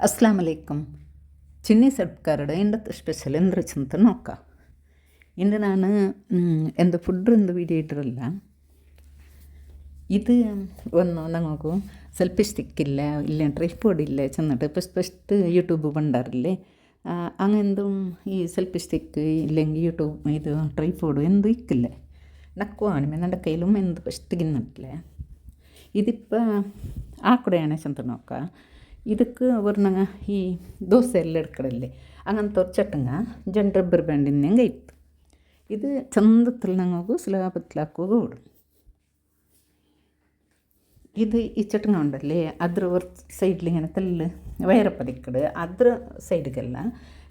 അസ്ലാം അലൈക്കും ചിന്നി സർക്കാരുടെ ഇന്നത്തെ സ്പെഷ്യൽ എന്താണെന്ന് നോക്കാം. ഇന്ന് ഞാൻ എന്ത് ഫുഡ് എന്ത് വീഡിയോ ഇത് ഒന്ന് ഞങ്ങൾക്ക് സ്വൽപ്പ ഇഷ്ടിക്കില്ല ഇല്ല ട്രൈപ്പോഡ് ഇല്ല ചെന്നിട്ട് ഫസ്റ്റ് ഫസ്റ്റ് യൂട്യൂബ് പണ്ടാറില്ലേ? അങ്ങെന്തും ഈ സെൽഫി സ്റ്റിക്ക് ഇല്ലെങ്കിൽ യൂട്യൂബ് ഇത് ട്രൈപ്പോഡ് എന്തും ഇക്കില്ലേ നക്കുവാണ് നമ്മുടെ കയ്യിലും എന്ത് ഫസ്റ്റ് ഇതിപ്പോൾ ആ കൂടെയാണ് ചെന്നിട്ട് ಇದಕ್ಕೆ ಅವ್ರನ್ನ ಈ ದೋಸೆ ಎಲ್ಲ ಹಿಡ್ಕಡಲ್ಲಿ ಹಂಗಂತ ಅವ್ರ ಚಟಂಗ ಜಂಡ್ರಬ್ಬರ್ ಬ್ಯಾಂಡಿನಂಗೆ ഇത് ಇದು ಚಂದ ತಲ್ನಂಗೆ ಹೋಗು ಸ್ಲಾಪತ್ಲಾಕ್ ಹೋಗು ഉണ്ടല്ലേ ಈ ಚಟ್ನ ಉಂಡಲ್ಲಿ ಅದ್ರ ಒರ್ ಸೈಡ್ಲಿಗೆ ತಲ್ಲು ವೈರಪ್ಪದಿಕ್ಕಡು ಅದ್ರ ಸೈಡ್ಗೆಲ್ಲ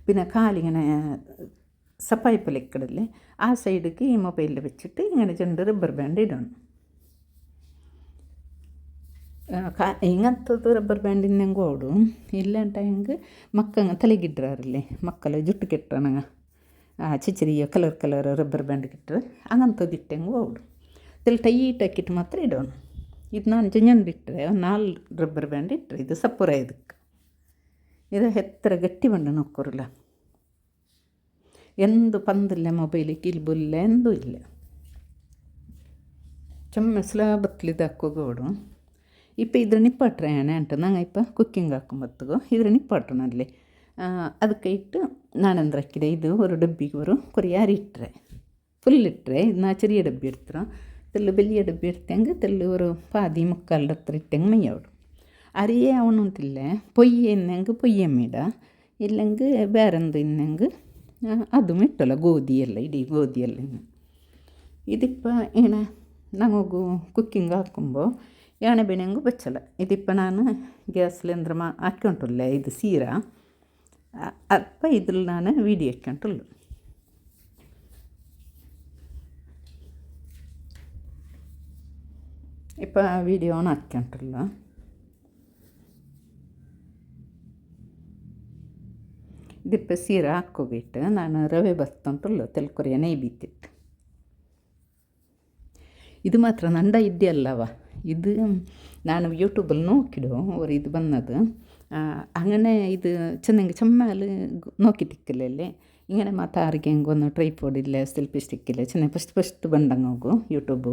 പിന്നെ കാലിങ്ങനെ സപ്പായ്പലക്കിടല്ലേ ആ സൈഡിലേക്ക് ഈ മൊബൈലിൽ വെച്ചിട്ട് ഇങ്ങനെ ചെണ്ട് റബ്ബർ ബാൻഡ് ഇടണം ಹಿಂಗಂಥದ್ದು ರಬ್ಬರ್ ಬ್ಯಾಂಡಿನ ಹೆಂಗೂ ಅವಡು ಇಲ್ಲಂಟ ಹೆಂಗೆ ಮಕ್ಕಂಗೆ ತಲೆಗಿಡ್ರಾರಿಲ್ಲಿ ಮಕ್ಕಳು ಜುಟ್ಟು ಕೆಟ್ಟನಂಗ ಚಿಚರಿಯ ಕಲರ್ ಕಲರ್ ರಬ್ಬರ್ ಬ್ಯಾಂಡ್ ಕಿಟ್ಟರೆ ಹಂಗಂಥದ್ದು ಇಟ್ಟು ಹೆಂಗೂ ಅವಡು ತಿಲ್ ಟೈಟ್ ಹಾಕಿಟ್ಟು ಮಾತ್ರ ಇಡೋಣ ಇದು ನಾನು ಜಂಜನ್ ಬಿಟ್ಟರೆ ನಾಲ್ ರಬ್ಬರ್ ಬ್ಯಾಂಡ್ ಇಟ್ಟರೆ ಇದು ಸಪ್ಪುರ ಇದಕ್ಕೆ ಇದು ಹೆತ್ತರ ಗಟ್ಟಿ ಬಂಡ ನೋಕ್ಕೋರಲ್ಲ ಎಂದು ಪಂದಿಲ್ಲ ಮೊಬೈಲ್ ಕಿಲ್ಬುಲ್ಲ ಎಂದೂ ಇಲ್ಲ ಚೊಮ್ಮೆ ಸ್ಲ ಬತ್ಲಿದಾಕೋಗೋಡು ഇപ്പോൾ ಇದ್ರ ನಿಪ್ಪಟ್ರೆ ಏನೇ ಅಂಟು ನಂಗೆ ಇಪ್ಪ ಕುಕ್ಕಿಂಗ್ ಹಾಕೊಂಬತ್ತಿಗೋ ಇದ್ರ ನಿಪ್ಪಟ್ರು ಅಲ್ಲಿ ಅದಕ್ಕೆ ಇಟ್ಟು ನಾನಂದ್ರೆ ಹಾಕಿದೆ ಇದು ஒரு ಡಬ್ಬಿಗೆ ஒரு ಕೊರಿಯಾರಿ ಇಟ್ಟರೆ ಫುಲ್ ಇಟ್ಟರೆ ಇದನ್ನ ಚಿರಿಯ ಡಬ್ಬಿ ಇಡ್ತಾರೆ ತೆಲ್ಲು ಬೆಲ್ಲಿಯ ಡಬ್ಬಿ ಇರ್ತಂಗೆ ತೆಲ್ಲು ஒரு ಪಾದಿ ಮುಕ್ಕಾಲು ಹತ್ರ ಇಟ್ಟಂಗೆ ಮೈಯವರು ಅರಿಯೇ ಅವನು ಅಂತಿಲ್ಲ ಪೊಯ್ಯ ಇನ್ನಂಗೆ ಪೊಯ್ಯ ಮೇಡ ಇಲ್ಲಂಗೆ ಬೇರೆಂದು ಇನ್ನಂಗೆ ಅದು ಇಟ್ಟಲ್ಲ ಗೋಧಿ ಎಲ್ಲ ಇಡೀ ಗೋಧಿ ಎಲ್ಲ ಇದಕ್ಕೆ ಏನ ನಾವು ಕುಕ್ಕಿಂಗ್ ಹಾಕೊಂಬೋ ಎಣೆಬೆಣೆಂಗೂ ಬೆಚ್ಚಲ ಇದಿಪ್ಪ ನಾನು ಗ್ಯಾಸ್ಲಿಂದ್ರ ಮಾ ಹಾಕ್ಕೊಂಟುಲ್ಲೆ ಇದು ಸೀರಾ ಅಪ್ಪ ಇದ್ರಲ್ಲಿ ನಾನು ವೀಡಿಯೋ ಹಾಕ್ಕೊಂಟುಲ್ಲು ഇപ്പം വീഡിയോ ഓൺ ആക്കിയിട്ടുള്ള ഇതിപ്പോൾ സീര ആക്കുകയിട്ട് ನಾನು ರವೆ ಬರ್ತಾಂಟುಲ್ಲ ತೆಲ್ಕೊರಿಯ ನೈಬಿತ್ತಿಟ್ಟು ಇದು ಮಾತ್ರ ನಂಡ ಇದೆಯಲ್ಲವ ಇದು ನಾನು ಯೂಟ್ಯೂಬಲ್ಲಿ ನೋಕಿಡು ಅವ್ರು ಇದು ಬಂದದು അങ്ങനെ ഇത് ചെന്നെങ്കിൽ ചമ്മൽ നോക്കി തിക്കില്ലല്ലേ ഇങ്ങനെ മാത്ത ആർക്കെങ്കിൽ ഒന്ന് ട്രൈപോഡില്ല സെൽഫി സ്റ്റിക്കില്ല ചെന്നെ ഫസ്റ്റ് ഫസ്റ്റ് ಬಂದಂಗೆ ಹೋಗು ಯೂಟ್ಯೂಬು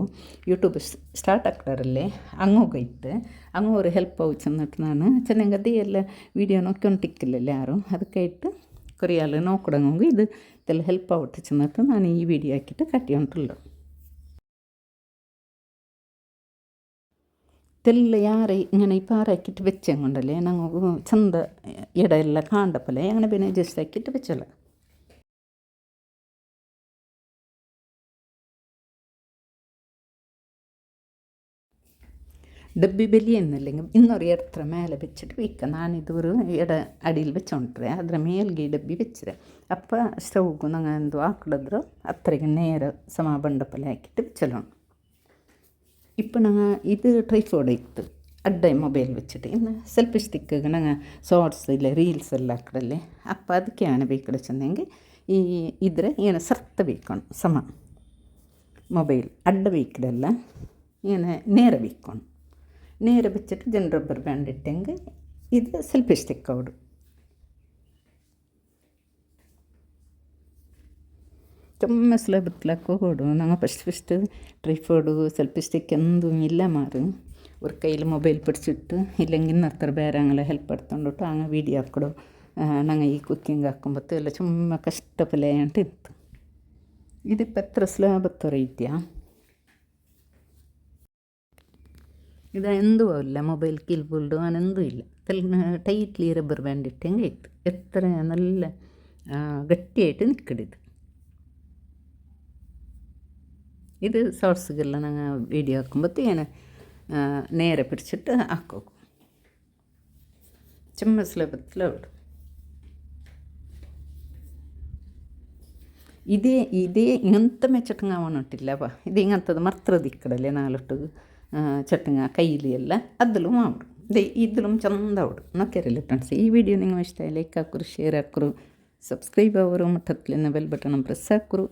ಯೂಟ್ಯೂಬ್ ಸ್ಟಾರ್ಟ್ ಆಗ್ತಾರಲ್ಲೇ ಹಂಗೋಗ ಇತ್ತು ಹಂಗ ಅವ್ರು ಹೆಲ್ಪ್ ಆವು ಚೆನ್ನಟ್ಟು ನಾನು ಚೆನ್ನಂಗೆ ಅದೇ ಎಲ್ಲ ವೀಡಿಯೋ ನೋಕ್ಕೊಂಡು ಟಿಕ್ಕಿಲ್ಲಲ್ಲ ಯಾರು ಅದಕ್ಕೆ ಇಟ್ಟು ಕೊರಿಯಾಲು ನೋಕೊಡಂಗೆ ಇದು ಇದೆಲ್ಲ ಹೆಲ್ಪ್ ಆಗುತ್ತೆ ಚೆನ್ನಟ್ಟು ನಾನು ಈ ವಿಡಿಯೋ ಹಾಕಿಟ್ಟು ಕಟ್ಟಿ ಉಂಟುಲ್ಲೋ തെല്ല യാറെ ഇങ്ങനെ ഈ പാറാക്കിയിട്ട് വെച്ചാൽ കൊണ്ടല്ലേ ഞങ്ങൾ ചന്ത ഇടയെല്ലാം കാണ്ടപ്പോലെ അങ്ങനെ പിന്നെ ജസ്റ്റ് ആക്കിയിട്ട് വെച്ചല്ല ഡബ്ബി ബലി എന്നല്ലെങ്കിൽ ಇನ್ನೊರು ಎತ್ತರ ಮೇಲೆ ಬೆಚ್ಚಿಟ್ಟು ವಿಕ್ಕ ನಾನಿದೂರು ಎಡ ಅಡಿಲಿ ಬೆಚ್ಚೊಂಟ್ರೆ ಅದರ ಮೇಲ್ಗೆ ಡಬ್ಬಿ ಬೆಚ್ಚಿದೆ ಅಪ್ಪ ಸ್ಟವ್ಗೂ ನಂಗೆ ಒಂದು ಹಾಕಿಡಿದ್ರು ಹತ್ತರಿಗೆ ನೇರ ಸಮ ಬಂಡಪಲೆ ಹಾಕಿಟ್ಟು ಬೆಚ್ಚಲೋಣ இப்போ நாங்கள் இது ட்ரைஃபோடு ಇತ್ತು ಅಡ್ಡ ಮೊಬೈಲ್ വെച്ചിട്ട് ಇನ್ನು ಸೆಲ್ಫಿ ಸ್ಟಿಕ್ಕಿಗೆ ನಂಗೆ ಶಾರ್ಟ್ಸ್ ಇಲ್ಲ ರೀಲ್ಸ್ ಎಲ್ಲ ಹಾಕಡಲ್ಲಿ ಅಪ್ಪ ಅದಕ್ಕೆ ಆನೆ ಬೇಕಡೆ ಚೆಂದಂಗೆ ಈ ಇದ್ರೆ ಏನು ಸರ್ತ ಬೇಕೋಣ ಸಮ ಮೊಬೈಲ್ ಅಡ್ಡ ಬೇಕಡಲ್ಲ ಏನು ನೇರ ಬೇಕೋಣ ನೇರ ಬೆಚ್ಚಿಟ್ಟು ಜನ ರಬ್ಬರ್ ಬ್ಯಾಂಡ್ ಇಟ್ಟಂಗೆ ಇದು ಸೆಲ್ಫಿ ಸ್ಟಿಕ್ ಅವಡು ತುಂಬ ಸುಲಭ ಬತ್ಲಾಕೂ ಹೋಡು ನಂಗೆ ಫಸ್ಟ್ ಫಸ್ಟ್ ಟ್ರಿಫೋಡು ಸ್ವಲ್ಪ ಇಷ್ಟಕ್ಕೆಂದು ಇಲ್ಲ ಮಾರು ಅವ್ರ ಕೈಲಿ ಮೊಬೈಲ್ ಪಿಡಿಸಿಟ್ಟು ಇಲ್ಲೆಂಗಿನ ಹತ್ತರ ಬೇರೆ ಹಂಗೆಲ್ಲ ಹೆಲ್ಪ್ ಪಡ್ತೊಂಡೊಟ್ಟು ಹಂಗೆ ವೀಡಿಯೋ ಹಾಕ್ಕೊಡು ನಂಗೆ ಈ ಕುಕ್ಕಿಂಗ್ ಹಾಕೊಂಬತ್ತು ಎಲ್ಲ ತುಂಬ ಕಷ್ಟಪಲೆ ಅಂತ ಇತ್ತು ಇದು ಪತ್ರ ಸುಲಭ ಬತ್ತೋರ ಇದೆಯಾ ಇದು ಎಂದೂ ಇಲ್ಲ ಮೊಬೈಲ್ ಕಿಲ್ಬುಲ್ಡು ಅನೆಂದೂ ಇಲ್ಲ ತಲೆ ಟೈಟ್ಲಿ ರಬ್ಬರ್ ಬ್ಯಾಂಡ್ ಇಟ್ಟಂಗೆ ಇತ್ತು ಎತ್ತರ നല്ല ಗട്ടിയായിട്ട് നിൽക്കരുത് ഇത് ഷോർട്സുകളിൽ ഞങ്ങൾ വീഡിയോ ആക്കുമ്പോഴത്തേന് നേരെ പിടിച്ചിട്ട് ആക്കും ചുമ്മാ സുലഭത്തിലോട്ട് ಇದೇ ಇದೇ ಇಂಥ ಮೆ ಚಟ್ಂಗ ಅವನೊಟ್ಟಿಲ್ಲವ ಇದು ಹಿಂಗಂಥದ್ದು ಮರ್ತ್ರ ದಿಕ್ಕಡಲ್ಲೇ ನಾಲೊಟ್ಟು ಚಟ್ಂಗ ಕೈಲಿ ಎಲ್ಲ ಅದ್ದಲು ಮಾಡು ಇದೇ ಇದ್ದಲು ಚಂದ ಅವಡು ನೊಕ್ಕೆರಲಿ ಫ್ರೆಂಡ್ಸ್ ಈ ವಿಡಿಯೋ ನಿಮಗೆ ಇಷ್ಟ ಲೈಕ್ ಹಾಕರು ಶೇರ್ ಹಾಕರು ಸಬ್ಸ್ಕ್ರೈಬ್ ಅವರು ಮತ್ತು ಹತ್ತಲಿನ ಬೆಲ್ ಬಟನ್ ಪ್ರೆಸ್ ಹಾಕರು